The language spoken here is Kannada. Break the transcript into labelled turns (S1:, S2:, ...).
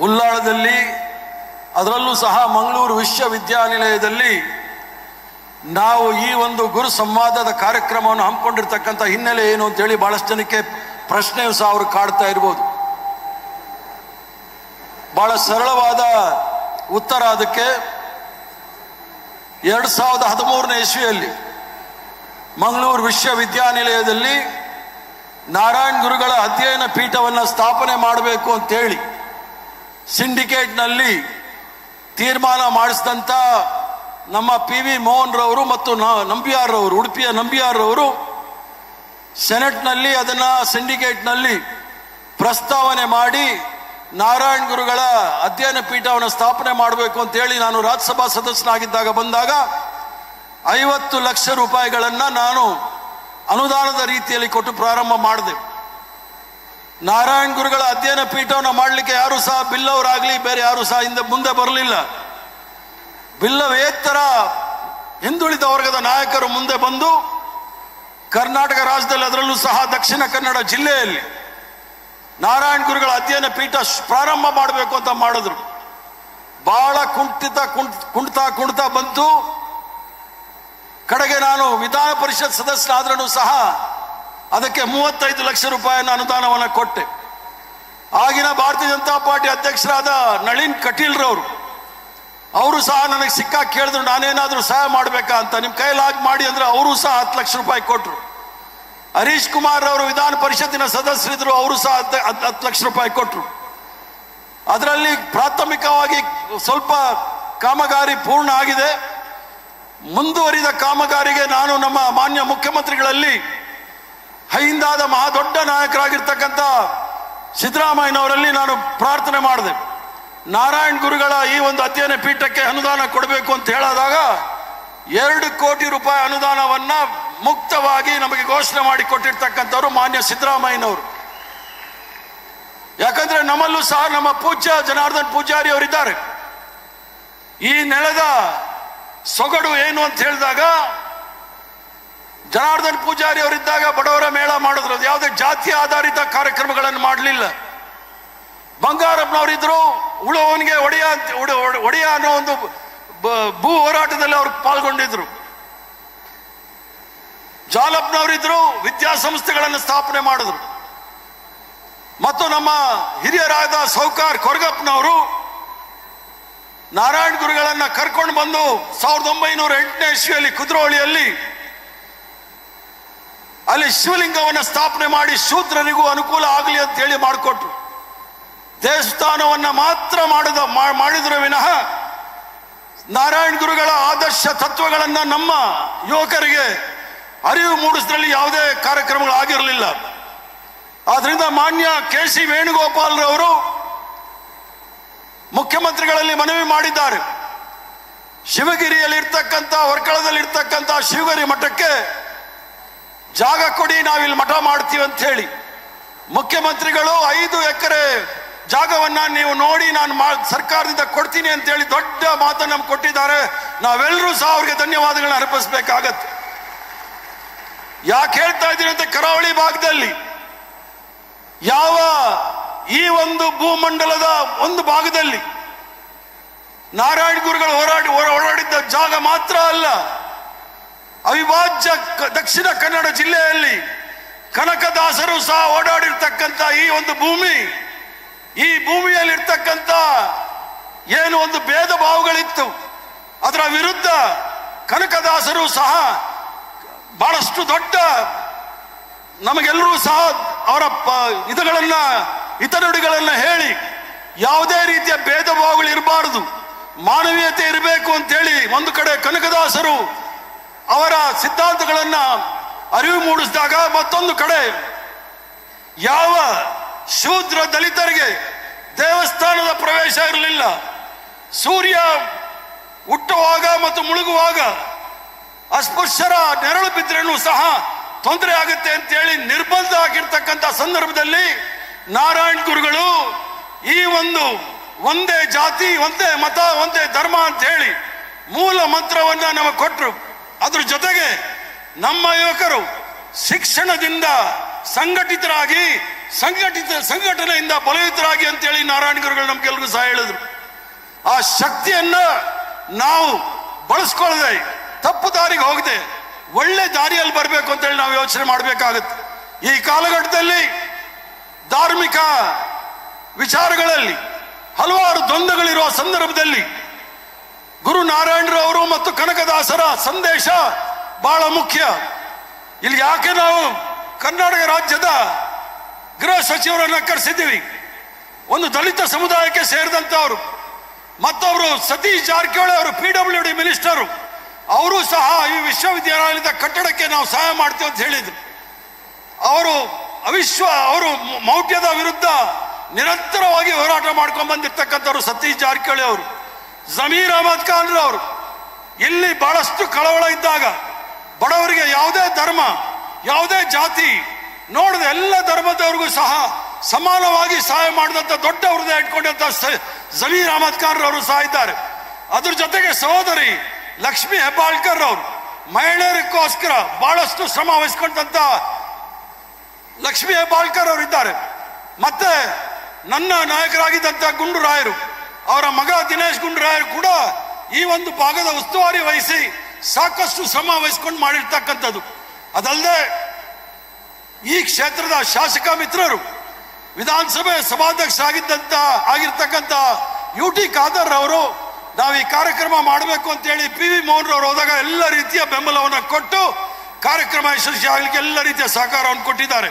S1: ಉಲ್ಲಾಳದಲ್ಲಿ, ಅದರಲ್ಲೂ ಸಹ ಮಂಗಳೂರು ವಿಶ್ವವಿದ್ಯಾನಿಲಯದಲ್ಲಿ ನಾವು ಈ ಒಂದು ಗುರು ಸಂವಾದದ ಕಾರ್ಯಕ್ರಮವನ್ನು ಹಮ್ಮಿಕೊಂಡಿರ್ತಕ್ಕಂಥ ಹಿನ್ನೆಲೆ ಏನು ಅಂತೇಳಿ ಬಹಳಷ್ಟು ಜನಕ್ಕೆ ಪ್ರಶ್ನೆಯು ಸಹ ಅವರು ಕಾಡ್ತಾ ಇರ್ಬೋದು. ಬಹಳ ಸರಳವಾದ ಉತ್ತರ ಅದಕ್ಕೆ. ಎರಡು ಸಾವಿರದ ಹದಿಮೂರನೇ ಇಸ್ವಿಯಲ್ಲಿ ಮಂಗಳೂರು ವಿಶ್ವವಿದ್ಯಾನಿಲಯದಲ್ಲಿ ನಾರಾಯಣ್ ಗುರುಗಳ ಅಧ್ಯಯನ ಪೀಠವನ್ನು ಸ್ಥಾಪನೆ ಮಾಡಬೇಕು ಅಂತೇಳಿ ಸಿಂಡಿಕೇಟ್ನಲ್ಲಿ ತೀರ್ಮಾನ ಮಾಡಿಸಿದಂಥ ನಮ್ಮ ಪಿ ವಿ ಮೋಹನ್ ರವರು ಮತ್ತು ನ- ನಂಬಿಯಾರ್ರವರು, ಉಡುಪಿಯ ನಂಬಿಯಾರ್ರವರು ಸೆನೆಟ್ನಲ್ಲಿ ಅದನ್ನು ಸಿಂಡಿಕೇಟ್ನಲ್ಲಿ ಪ್ರಸ್ತಾವನೆ ಮಾಡಿ ನಾರಾಯಣ್ ಗುರುಗಳ ಅಧ್ಯಯನ ಪೀಠವನ್ನು ಸ್ಥಾಪನೆ ಮಾಡಬೇಕು ಅಂತೇಳಿ ನಾನು ರಾಜ್ಯಸಭಾ ಸದಸ್ಯನಾಗಿದ್ದಾಗ ಬಂದಾಗ ಐವತ್ತು ಲಕ್ಷ ರೂಪಾಯಿಗಳನ್ನು ನಾನು ಅನುದಾನದ ರೀತಿಯಲ್ಲಿ ಕೊಟ್ಟು ಪ್ರಾರಂಭ ಮಾಡಿದೆ. ನಾರಾಯಣ್ ಗುರುಗಳ ಅಧ್ಯಯನ ಪೀಠವನ್ನು ಮಾಡಲಿಕ್ಕೆ ಯಾರು ಸಹ ಬಿಲ್ಲವರಾಗಲಿ, ಬೇರೆ ಯಾರು ಸಹ ಹಿಂದೆ ಮುಂದೆ ಬರಲಿಲ್ಲ. ಬಿಲ್ಲವೇತರ ಹಿಂದುಳಿದ ವರ್ಗದ ನಾಯಕರು ಮುಂದೆ ಬಂದು ಕರ್ನಾಟಕ ರಾಜ್ಯದಲ್ಲಿ ಅದರಲ್ಲೂ ಸಹ ದಕ್ಷಿಣ ಕನ್ನಡ ಜಿಲ್ಲೆಯಲ್ಲಿ ನಾರಾಯಣ ಗುರುಗಳ ಅಧ್ಯಯನ ಪೀಠ ಪ್ರಾರಂಭ ಮಾಡಬೇಕು ಅಂತ ಮಾಡಿದ್ರು. ಬಹಳ ಕುಂಠಿತ ಕುಂಟ್ತಾ ಕುಣ್ತಾ ಬಂತು. ಕಡೆಗೆ ನಾನು ವಿಧಾನ ಪರಿಷತ್ ಸದಸ್ಯನಾದ್ರೂ ಸಹ ಅದಕ್ಕೆ ಮೂವತ್ತೈದು ಲಕ್ಷ ರೂಪಾಯಿನ ಅನುದಾನವನ್ನು ಕೊಟ್ಟೆ. ಆಗಿನ ಭಾರತೀಯ ಜನತಾ ಪಾರ್ಟಿ ಅಧ್ಯಕ್ಷರಾದ ನಳಿನ್ ಕಟೀಲ್ರವರು, ಅವರು ಸಹ ನನಗೆ ಸಿಕ್ಕ ಕೇಳಿದ್ರು, ನಾನೇನಾದರೂ ಸಹಾಯ ಮಾಡಬೇಕಾ ಅಂತ. ನಿಮ್ಮ ಕೈಲಾಗಿ ಮಾಡಿ ಅಂದ್ರೆ ಅವರು ಸಹ ಹತ್ತು ಲಕ್ಷ ರೂಪಾಯಿ ಕೊಟ್ಟರು ಹರೀಶ್ ಕುಮಾರ್ ಅವರು ವಿಧಾನ ಪರಿಷತ್ತಿನ ಸದಸ್ಯರಿದ್ದರು ಅವರು ಸಹ ಹತ್ತು, ಹತ್ತು- ಹತ್ತು ಲಕ್ಷ ರೂಪಾಯಿ ಕೊಟ್ಟರು ಅದರಲ್ಲಿ ಪ್ರಾಥಮಿಕವಾಗಿ ಸ್ವಲ್ಪ ಕಾಮಗಾರಿ ಪೂರ್ಣ ಆಗಿದೆ. ಮುಂದುವರಿದ ಕಾಮಗಾರಿಗೆ ನಾನು ನಮ್ಮ ಮಾನ್ಯ ಮುಖ್ಯಮಂತ್ರಿಗಳಲ್ಲಿ ಹೈಂದಾದ ಮಹಾ ದೊಡ್ಡ ನಾಯಕರಾಗಿರ್ತಕ್ಕಂಥ ಸಿದ್ದರಾಮಯ್ಯನವರಲ್ಲಿ ನಾನು ಪ್ರಾರ್ಥನೆ ಮಾಡಿದೆ. ನಾರಾಯಣ್ ಗುರುಗಳ ಈ ಒಂದು ಅಧ್ಯಯನ ಪೀಠಕ್ಕೆ ಅನುದಾನ ಕೊಡಬೇಕು ಅಂತ ಹೇಳಿದಾಗ ಎರಡು ಕೋಟಿ ರೂಪಾಯಿ ಅನುದಾನವನ್ನ ಮುಕ್ತವಾಗಿ ನಮಗೆ ಘೋಷಣೆ ಮಾಡಿ ಕೊಟ್ಟಿರ್ತಕ್ಕಂಥವ್ರು ಮಾನ್ಯ ಸಿದ್ದರಾಮಯ್ಯನವರು. ಯಾಕಂದ್ರೆ ನಮ್ಮಲ್ಲೂ ಸಹ ನಮ್ಮ ಪೂಜ್ಯ ಜನಾರ್ದನ್ ಪೂಜಾರಿ ಅವರಿದ್ದಾರೆ. ಈ ನೆಲದ ಸೊಗಡು ಏನು ಅಂತ ಹೇಳಿದಾಗ ಜನಾರ್ದನ್ ಪೂಜಾರಿ ಅವರಿದ್ದಾಗ ಬಡವರ ಮೇಳ ಮಾಡಿದ್ರು ಅದು ಯಾವುದೇ ಜಾತಿ ಆಧಾರಿತ ಕಾರ್ಯಕ್ರಮಗಳನ್ನು ಮಾಡಲಿಲ್ಲ. ಬಂಗಾರಪ್ಪನವರಿದ್ರು ಉಳುವವನಿಗೆ ಒಡೆಯ ಒಡೆಯ ಅನ್ನೋ ಒಂದು ಭೂ ಹೋರಾಟದಲ್ಲಿ ಅವರು ಪಾಲ್ಗೊಂಡಿದ್ರು. ಜಾಲಪ್ನವರಿದ್ರು, ವಿದ್ಯಾಸಂಸ್ಥೆಗಳನ್ನು ಸ್ಥಾಪನೆ ಮಾಡಿದ್ರು. ಮತ್ತು ನಮ್ಮ ಹಿರಿಯರಾದ ಸೌಕಾರ್ ಕೊರಗಪ್ಪನವರು ನಾರಾಯಣ ಗುರುಗಳನ್ನ ಕರ್ಕೊಂಡು ಬಂದು ಸಾವಿರದ ಒಂಬೈನೂರ ಎಂಟನೇ ಇಸ್ವಿಯಲ್ಲಿ ಕುದ್ರೋಳಿಯಲ್ಲಿ ಅಲ್ಲಿ ಶಿವಲಿಂಗವನ್ನು ಸ್ಥಾಪನೆ ಮಾಡಿ ಶೂದ್ರರಿಗೂ ಅನುಕೂಲ ಆಗಲಿ ಅಂತ ಹೇಳಿ ಮಾಡಿಕೊಟ್ರು. ದೇವಸ್ಥಾನವನ್ನು ಮಾತ್ರ ಮಾಡಿದ ಮಾಡಿದ್ರು ವಿನಃ ನಾರಾಯಣ ಗುರುಗಳ ಆದರ್ಶ ತತ್ವಗಳನ್ನು ನಮ್ಮ ಯುವಕರಿಗೆ ಅರಿವು ಮೂಡಿಸಿದ್ರಲ್ಲಿ ಯಾವುದೇ ಕಾರ್ಯಕ್ರಮಗಳು ಆಗಿರಲಿಲ್ಲ. ಆದ್ರಿಂದ ಮಾನ್ಯ ಕೆ ಸಿ ವೇಣುಗೋಪಾಲ್ ರವರು ಮುಖ್ಯಮಂತ್ರಿಗಳಲ್ಲಿ ಮನವಿ ಮಾಡಿದ್ದಾರೆ. ಶಿವಗಿರಿಯಲ್ಲಿ ಇರ್ತಕ್ಕಂಥ ವರ್ಕಳದಲ್ಲಿ ಇರ್ತಕ್ಕಂಥ ಶಿವಗಿರಿ ಮಠಕ್ಕೆ ಜಾಗ ಕೊಡಿ, ನಾವಿಲ್ಲಿ ಮಠ ಮಾಡ್ತೀವಿ ಅಂತ ಹೇಳಿ. ಮುಖ್ಯಮಂತ್ರಿಗಳು ಐದು ಎಕರೆ ಜಾಗವನ್ನ ನೀವು ನೋಡಿ ನಾನು ಸರ್ಕಾರದಿಂದ ಕೊಡ್ತೀನಿ ಅಂತ ಹೇಳಿ ದೊಡ್ಡ ಮಾತನ್ನು ನಮ್ಗೆ ಕೊಟ್ಟಿದ್ದಾರೆ. ನಾವೆಲ್ಲರೂ ಸಹ ಅವ್ರಿಗೆ ಧನ್ಯವಾದಗಳನ್ನ ಅರ್ಪಿಸಬೇಕಾಗತ್ತೆ. ಯಾಕೆ ಹೇಳ್ತಾ ಇದ್ದೀನಿ ಅಂತ ಕರಾವಳಿ ಭಾಗದಲ್ಲಿ ಯಾವ ಈ ಒಂದು ಭೂಮಂಡಲದ ಒಂದು ಭಾಗದಲ್ಲಿ ನಾರಾಯಣ ಗುರುಗಳು ಹೋರಾಡಿ ಹೊರ ಓಡಾಡಿದ್ದ ಜಾಗ ಮಾತ್ರ ಅಲ್ಲ ಅವಿಭಾಜ್ಯ ದಕ್ಷಿಣ ಕನ್ನಡ ಜಿಲ್ಲೆಯಲ್ಲಿ ಕನಕದಾಸರು ಸಹ ಓಡಾಡಿರ್ತಕ್ಕಂಥ ಈ ಒಂದು ಭೂಮಿ, ಈ ಭೂಮಿಯಲ್ಲಿರ್ತಕ್ಕಂಥ ಏನು ಒಂದು ಭೇದ ಭಾವಗಳಿತ್ತು, ಅದರ ವಿರುದ್ಧ ಕನಕದಾಸರು ಸಹ ಬಹಳಷ್ಟು ದೊಡ್ಡ ನಮಗೆಲ್ಲರೂ ಸಹ ಅವರ ಇದುಗಳನ್ನ ಹಿತನುಡಿಗಳನ್ನ ಹೇಳಿ ಯಾವುದೇ ರೀತಿಯ ಭೇದ ಭಾವಗಳು ಇರಬಾರದು. ಮಾನವೀಯತೆ ಇರಬೇಕು ಅಂತೇಳಿ ಒಂದು ಕಡೆ ಕನಕದಾಸರು ಅವರ ಸಿದ್ಧಾಂತಗಳನ್ನ ಅರಿವು ಮೂಡಿಸಿದಾಗ ಮತ್ತೊಂದು ಕಡೆ ಯಾವ ಶೂದ್ರ ದಲಿತರಿಗೆ ದೇವಸ್ಥಾನದ ಪ್ರವೇಶ ಇರಲಿಲ್ಲ. ಸೂರ್ಯ ಹುಟ್ಟುವಾಗ ಮತ್ತು ಮುಳುಗುವಾಗ ಅಸ್ಪೃಶ್ಯರ ನೆರಳು ಬಿದ್ದರೂ ಸಹ ತೊಂದರೆ ಆಗುತ್ತೆ ಅಂತೇಳಿ ನಿರ್ಬಂಧ ಆಗಿರ್ತಕ್ಕಂಥ ಸಂದರ್ಭದಲ್ಲಿ ನಾರಾಯಣ್ ಗುರುಗಳು ಈ ಒಂದು ಒಂದೇ ಜಾತಿ, ಒಂದೇ ಮತ, ಒಂದೇ ಧರ್ಮ ಅಂತ ಹೇಳಿ ಮೂಲ ಮಂತ್ರವನ್ನ ನಮಗೆ ಕೊಟ್ಟರು ಅದ್ರ ಜೊತೆಗೆ ನಮ್ಮ ಯುವಕರು ಶಿಕ್ಷಣದಿಂದ ಸಂಘಟಿತರಾಗಿ, ಸಂಘಟಿತ, ಸಂಘಟನೆಯಿಂದ ಬಲಯುತರಾಗಿ ಅಂತೇಳಿ ನಾರಾಯಣ ಗುರುಗಳು ನಮ್ಗೆಲ್ರಿಗೂ ಸಹ ಹೇಳಿದ್ರು. ಆ ಶಕ್ತಿಯನ್ನ ನಾವು ಬಳಸ್ಕೊಳ್ಳದೆ ತಪ್ಪು ದಾರಿಗೆ ಹೋಗದೆ ಒಳ್ಳೆ ದಾರಿಯಲ್ಲಿ ಬರಬೇಕು ಅಂತೇಳಿ ನಾವು ಯೋಚನೆ ಮಾಡಬೇಕಾಗುತ್ತೆ. ಈ ಕಾಲಘಟ್ಟದಲ್ಲಿ ಧಾರ್ಮಿಕ ವಿಚಾರಗಳಲ್ಲಿ ಹಲವಾರು ದ್ವಂದ್ವಗಳಿರುವ ಸಂದರ್ಭದಲ್ಲಿ ಗುರು ನಾರಾಯಣರವರು ಮತ್ತು ಕನಕದಾಸರ ಸಂದೇಶ ಬಹಳ ಮುಖ್ಯ. ಇಲ್ಲಿ ಯಾಕೆ ನಾವು ಕರ್ನಾಟಕ ರಾಜ್ಯದ ಗೃಹ ಸಚಿವರನ್ನ ಕರೆಸಿದ್ದೀವಿ? ಒಂದು ದಲಿತ ಸಮುದಾಯಕ್ಕೆ ಸೇರಿದಂತವರು ಮತ್ತೊಬ್ರು ಸತೀಶ್ ಜಾರಕಿಹೊಳಿ ಅವರು, ಪಿ ಡಬ್ಲ್ಯೂ ಡಿ ಮಿನಿಸ್ಟರು, ಅವರು ಸಹ ಈ ವಿಶ್ವವಿದ್ಯಾಲಯದ ಕಟ್ಟಡಕ್ಕೆ ನಾವು ಸಹಾಯ ಮಾಡ್ತೀವಿ ಅಂತ ಹೇಳಿದ್ರು. ಅವರು ಅವಿಶ್ವ, ಅವರು ಮೌಢ್ಯದ ವಿರುದ್ಧ ನಿರಂತರವಾಗಿ ಹೋರಾಟ ಮಾಡ್ಕೊಂಡು ಬಂದಿರ್ತಕ್ಕಂಥವ್ರು ಸತೀಶ್ ಜಾರಕಿಹೊಳಿ ಅವರು, ಜಮೀರ್ ಅಹಮದ್ ಖಾನ್ ಅವರು ಇಲ್ಲಿ ಬಹಳಷ್ಟು ಕಳವಳ ಇದ್ದಾಗ ಬಡವರಿಗೆ ಯಾವುದೇ ಧರ್ಮ, ಯಾವುದೇ ಜಾತಿ, ನೋಡಿದ ಎಲ್ಲ ಧರ್ಮದವ್ರಿಗೂ ಸಹ ಸಮಾನವಾಗಿ ಸಹಾಯ ಮಾಡಿದಂಥ ದೊಡ್ಡ ಹೃದಯ ಇಟ್ಕೊಂಡಂತ ಸ- ಜಮೀರ್ ಅಹಮದ್ ಖಾನ್ ಅವರು ಸಹ ಇದ್ದಾರೆ. ಅದ್ರ ಜೊತೆಗೆ ಸಹೋದರಿ ಲಕ್ಷ್ಮಿ ಹೆಬ್ಬಾಳ್ಕರ್ ಅವರು ಮಹಿಳೆಯರಿಗೋಸ್ಕರ ಬಹಳಷ್ಟು ಶ್ರಮ ವಹಿಸ್ಕೊಂಡಂತ ಲಕ್ಷ್ಮಿ ಹೆಬ್ಬಾಳ್ಕರ್ ಅವರು ಇದ್ದಾರೆ. ಮತ್ತೆ ನನ್ನ ನಾಯಕರಾಗಿದ್ದಂಥ ಗುಂಡುರಾಯರು ಅವರ ಮಗ ದಿನೇಶ್ ಗುಂಡುರಾಯರು ಕೂಡ ಈ ಒಂದು ಭಾಗದ ಉಸ್ತುವಾರಿ ವಹಿಸಿ ಸಾಕಷ್ಟು ಶ್ರಮ ವಹಿಸ್ಕೊಂಡು ಮಾಡಿರ್ತಕ್ಕಂಥದ್ದು. ಅದಲ್ಲದೆ ಈ ಕ್ಷೇತ್ರದ ಶಾಸಕ ಮಿತ್ರರು, ವಿಧಾನಸಭೆ ಸಭಾಧ್ಯಕ್ಷರಾಗಿದ್ದಂತ ಆಗಿರ್ತಕ್ಕಂಥ ಯು ಟಿ ಖಾದರ್ ಅವರು ನಾವು ಈ ಕಾರ್ಯಕ್ರಮ ಮಾಡಬೇಕು ಅಂತೇಳಿ ಪಿ ವಿ ಮೋಹನ್ ಅವರು ಹೋದಾಗ ಎಲ್ಲ ರೀತಿಯ ಬೆಂಬಲವನ್ನು ಕೊಟ್ಟು ಕಾರ್ಯಕ್ರಮ ಯಶಸ್ವಿ ಆಗಲಿಕ್ಕೆ ಎಲ್ಲ ರೀತಿಯ ಸಹಕಾರವನ್ನು ಕೊಟ್ಟಿದ್ದಾರೆ.